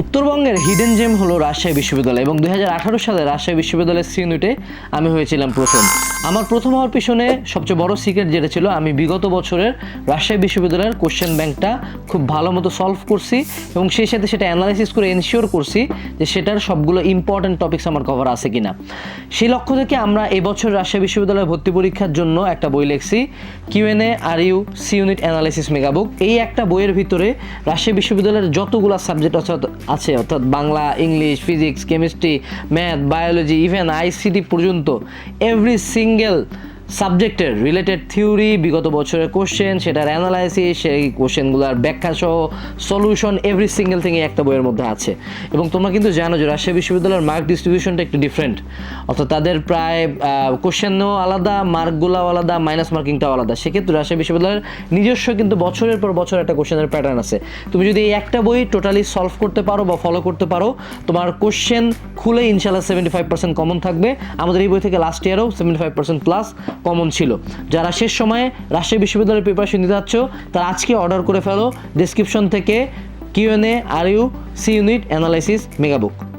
উত্তরবঙ্গের hidden gem হলো রাজশাহী বিশ্ববিদ্যালয় এবং দু হাজার আঠারো সালে রাজশাহী বিশ্ববিদ্যালয়ের সি ইউনিটে আমি হয়েছিলাম প্রথম। আমার প্রথম হওয়ার পিছনে সবচেয়ে বড় সিক্রেট যেটা ছিল, আমি বিগত বছরের রাজশাহী বিশ্ববিদ্যালয়ের কোশ্চেন ব্যাংকটা খুব ভালো মতো সলভ করছি এবং সেই সাথে সেটা অ্যানালাইসিস করে এনশিওর করছি যে সেটার সবগুলো ইম্পর্ট্যান্ট টপিক্স আমার কভার আছে কিনা। সেই লক্ষ্য থেকে আমরা এবছর রাজশাহী বিশ্ববিদ্যালয়ে ভর্তি পরীক্ষার জন্য একটা বই লিখছি কিউএনএ আর U C unit analysis megabook এই একটা বইয়ের ভিতরে রাজশাহী বিশ্ববিদ্যালয়ের যতগুলো সাবজেক্ট আছে অর্থাৎ Bangla English physics chemistry math biology even ICT পর্যন্ত এভরি সিঙ্গেল সাবজেক্টের রিলেটেড থিওরি বিগত বছরের কোশ্চেন সেটার অ্যানালাইসিস সেই কোশ্চেনগুলোর ব্যাখ্যা সহ সলিউশন এভরি সিঙ্গেল থিং একটা বইয়ের মধ্যে আছে। এবং তোমরা কিন্তু জানো যে রাজশাহী বিশ্ববিদ্যালয়ের মার্ক ডিস্ট্রিবিউশনটা একটু ডিফারেন্ট অর্থাৎ তাদের প্রায় কোশ্চেনও আলাদা মার্কগুলোও আলাদা মাইনাস মার্কিংটাও আলাদা। সেক্ষেত্রে রাজশাহী বিশ্ববিদ্যালয়ের নিজস্ব কিন্তু বছরের পর বছর একটা কোশ্চেনের প্যাটার্ন আছে। তুমি যদি এই একটা বই টোটালি সলভ করতে পারো বা ফলো করতে পারো, তোমার কোশ্চেন খুলে ইনশাল্লাহ সেভেন্টি ফাইভ পার্সেন্ট কমন থাকবে। আমাদের এই বই থেকে last ইয়ারও seventy five percent plus common ছিল। যারা শেষ সময়ে রাজশাহী বিশ্ববিদ্যালয়ের প্রিপারেশন নিতে যাচ্ছ, তারা আজকে অর্ডার করে ফেলো ডিসক্রিপশন থেকে কিউএনএ আর U C unit analysis megabook